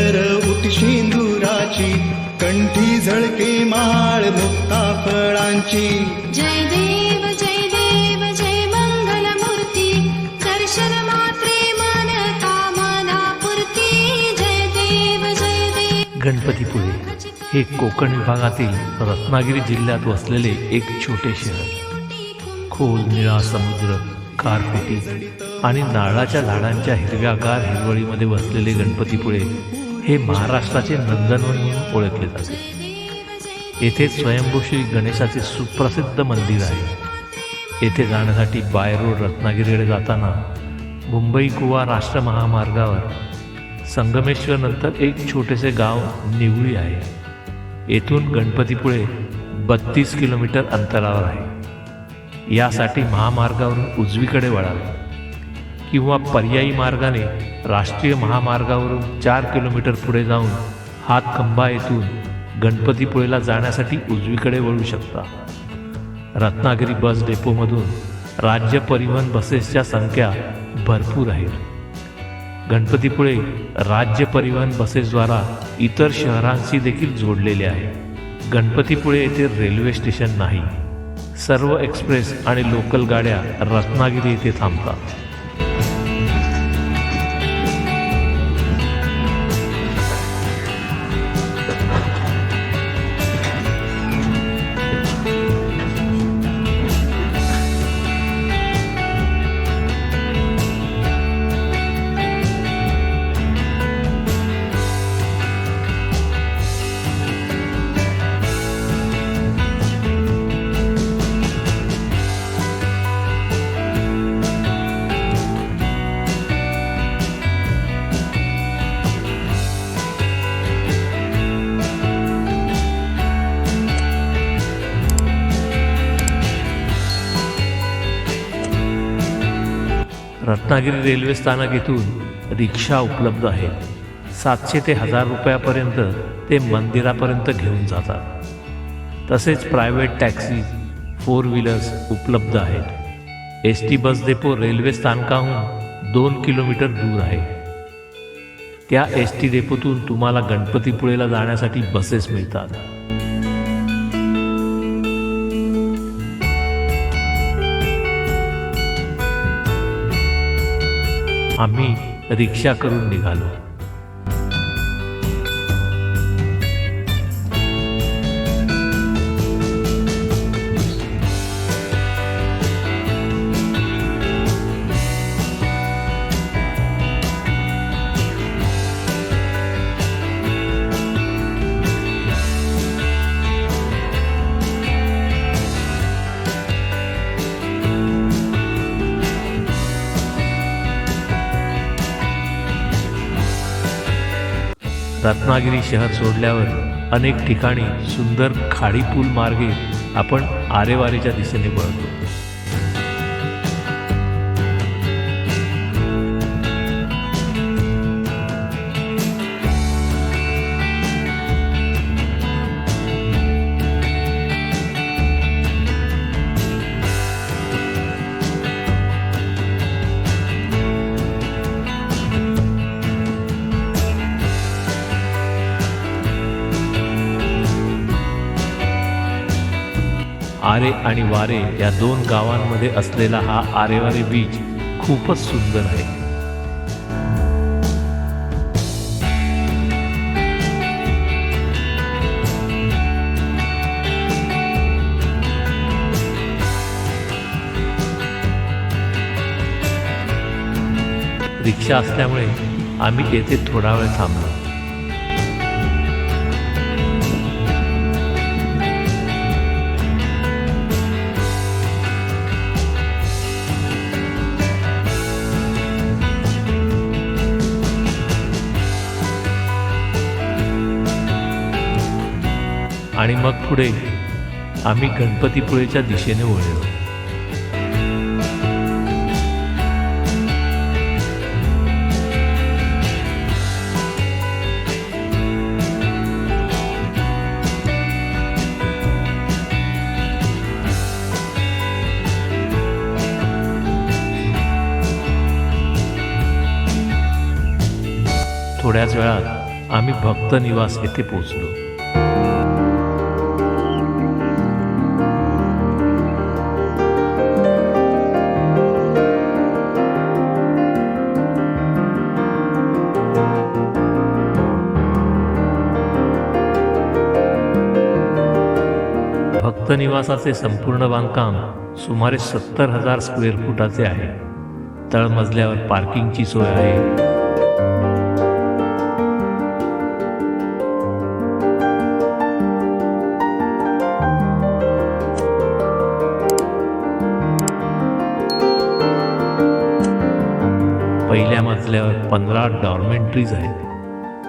सुंदर उठशिंदुराची कंठी झळके माळ मुक्ता फळांची. जय देव जय देव जय मंगल मूर्ती दर्शन मात्रे मन कामना पूर्ती जय देव जय देव. गणपतीपुळे हे कोकण विभागातील रत्नागिरी जिल्ह्यात वसलेले एक छोटे शहर. खोल निळा समुद्र गारपिटी आणि नारळाच्या झाडांच्या हिरव्यागार हिरवळीमध्ये वसलेले गणपतीपुळे हे महाराष्ट्राचे नंदनवन म्हणून ओळखले जाते. येथे स्वयंभू श्री गणेशाचे सुप्रसिद्ध मंदिर आहे. येथे जाण्यासाठी बाय रोड रत्नागिरीकडे जाताना मुंबई गोवा राष्ट्र महामार्गावर संगमेश्वरनंतर एक छोटेसे गाव निवळी आहे. येथून गणपतीपुळे बत्तीस किलोमीटर अंतरावर आहे. यासाठी महामार्गावरून उजवीकडे वळावे किंवा पर्यायी मार्गाने राष्ट्रीय महामार्गावरून चार किलोमीटर पुढे जाऊन हातखंबा येथून गणपतीपुळेला जाण्यासाठी उजवीकडे वळू शकता. रत्नागिरी बस डेपोमधून राज्य परिवहन बसेसच्या संख्या भरपूर आहेत. गणपतीपुळे राज्य परिवहन बसेसद्वारा इतर शहरांशी देखील जोडलेले आहे. गणपतीपुळे येथे रेल्वे स्टेशन नाही. सर्व एक्सप्रेस आणि लोकल गाड्या रत्नागिरी येथे थांबतात. रत्नागिरी रेल्वे स्थानक येथून रिक्षा उपलब्ध आहेत सातशे ते हजार रुपयापर्यंत ते मंदिरापर्यंत घेऊन जातात. तसेच प्रायव्हेट टॅक्सी फोर व्हीलर्स उपलब्ध आहेत. S T bus depot railway स्थानकाहून दोन किलोमीटर दूर आहे. त्या एस टी डेपोतून तुम्हाला गणपतीपुळेला जाण्यासाठी बसेस मिळतात. आम्ही रिक्षा करून निघालो. रत्नागिरी शहर सोडल्यावर अनेक ठिकाणी सुंदर खाडी पूल मार्गे आपण आरेवारीच्या दिशेने वळतो. आरे आणि वारे या दोन गावांमध्ये असलेला हा आरेवारे बीच खूपच सुंदर आहे. रिक्षा असल्यामुळे आम्ही येथे थोडा वेळ थांबलो. आणि मग पुढे आम्ही गणपतीपुळेच्या दिशेने वळलो. थोड्याच वेळात आम्ही भक्त निवास येथे पोहोचलो. भक्त निवासाचे संपूर्ण बांधकाम सुमारे सत्तर हजार स्क्वेअर फुटाचे आहे. तळमजल्यावर पार्किंगची सोय आहे. पहिल्या मजल्यावर पंधरा डॉर्मेंट्रीज आहेत.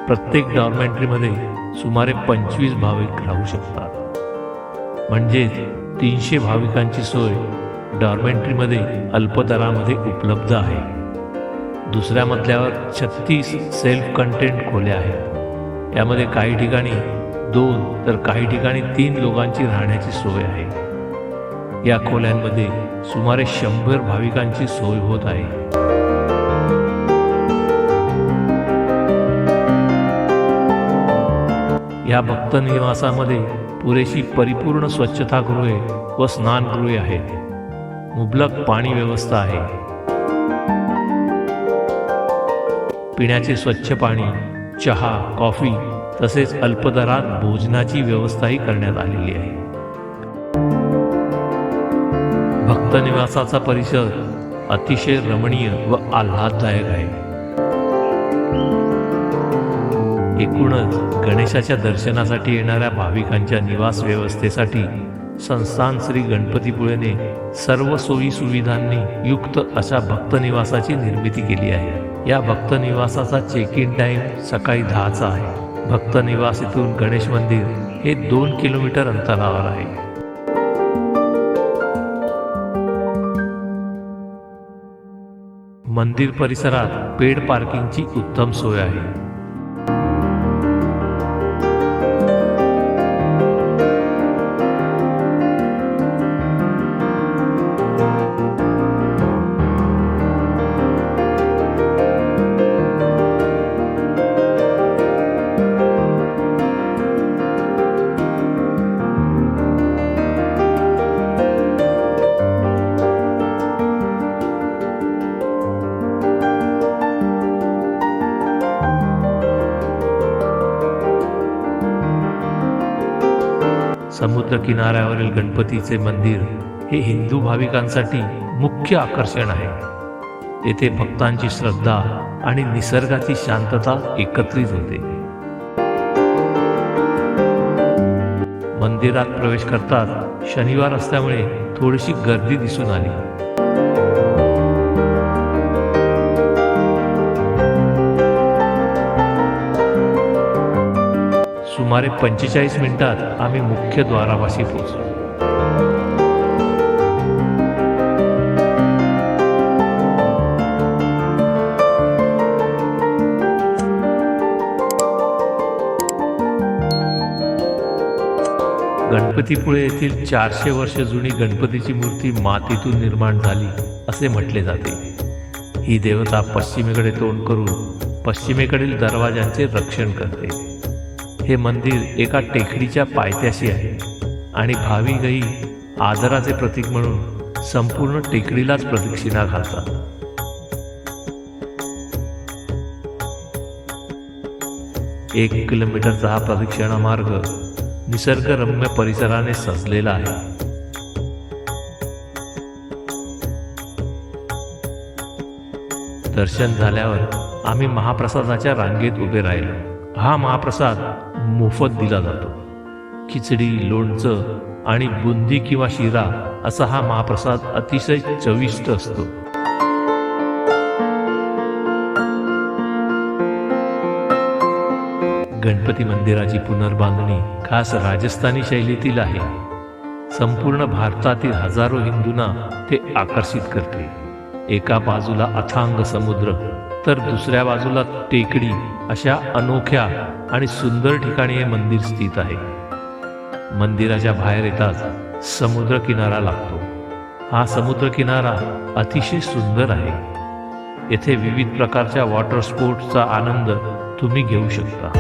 प्रत्येक डॉर्मेंट्रीमध्ये सुमारे पंचवीस भाविक राहू शकतात. म्हणजेच तीनशे भाविकांची सोय डॉर्मेंट्रीमध्ये अल्पदरामध्ये उपलब्ध आहे. दुसऱ्या मजल्यावर छत्तीस सेल्फ कंटेंट खोल्या आहेत. यामध्ये काही ठिकाणी दोन तर काही ठिकाणी तीन लोकांची राहण्याची सोय आहे. या खोल्यांमध्ये सुमारे शंभर भाविकांची सोय होत आहे. या भक्त निवासामध्ये पुरेशी परिपूर्ण स्वच्छतागृहे व स्नानगृहे आहेत मुबलक पाणी व्यवस्था आहे. पिण्याचे स्वच्छ पाणी चहा कॉफी तसेच अल्पदरात भोजनाची व्यवस्थाही करण्यात आलेली आहे. भक्त निवासाचा परिसर अतिशय रमणीय व आल्हाददायक आहे. एकूणच गणेशाच्या दर्शनासाठी येणाऱ्या भाविकांच्या निवास व्यवस्थेसाठी संस्थान श्री गणपतीपुळेने सर्व सोयी सुविधांनी युक्त अशा भक्त निवासाची निर्मिती केली आहे. या भक्त निवासाचा चेक इन टाइम सकाळी दहाचा आहे. भक्त निवास इथून गणेश मंदिर हे दोन किलोमीटर अंतरावर आहे. मंदिर परिसरात पेड पार्किंगची उत्तम सोय आहे. समुद्र किनाऱ्यावरील गणपतीचे मंदिर हे हिंदू भाविकांसाठी मुख्य आकर्षण आहे. येथे भक्तांची श्रद्धा आणि निसर्गाची शांतता एकत्रित होते. मंदिरात प्रवेश करतात शनिवार असल्यामुळे थोडीशी गर्दी दिसून आली. सुमारे पंचेचाळीस मिनिटात आम्ही मुख्य द्वारापाशी पोहोचलो. गणपतीपुळे येथील चारशे वर्ष जुनी गणपतीची मूर्ती मातीतून निर्माण झाली असे म्हटले जाते. ही देवता पश्चिमेकडे तोंड करून पश्चिमेकडील दरवाजांचे रक्षण करते. हे मंदिर एका टेकडीच्या पायथ्याशी आहे आणि भाविकही आदराचे प्रतीक म्हणून संपूर्ण टेकडीलाच प्रदक्षिणा घालतात. एक किलोमीटरचा हा प्रदक्षिणा मार्ग निसर्गरम्य परिसराने सजलेला आहे. दर्शन झाल्यावर आम्ही महाप्रसादाच्या रांगेत उभे राहिलो. हा महाप्रसाद मोफत दिला जातो. खिचडी लोणचं आणि बुंदी किंवा शिरा असा हा महाप्रसाद अतिशय चविष्ट असतो. गणपती मंदिराची पुनर्बांधणी खास राजस्थानी शैलीतील आहे. संपूर्ण भारतातील हजारो हिंदूंना ते आकर्षित करते. एका बाजूला अथांग समुद्र तर दुसऱ्या बाजूला टेकडी अशा अनोख्या आणि सुंदर ठिकाणी हे मंदिर स्थित आहे. मंदिराच्या बाहेर येताच समुद्र किनारा लागतो. हा समुद्र किनारा अतिशय सुंदर आहे. येथे विविध प्रकारच्या वॉटर स्पोर्ट्सचा आनंद तुम्ही घेऊ शकता.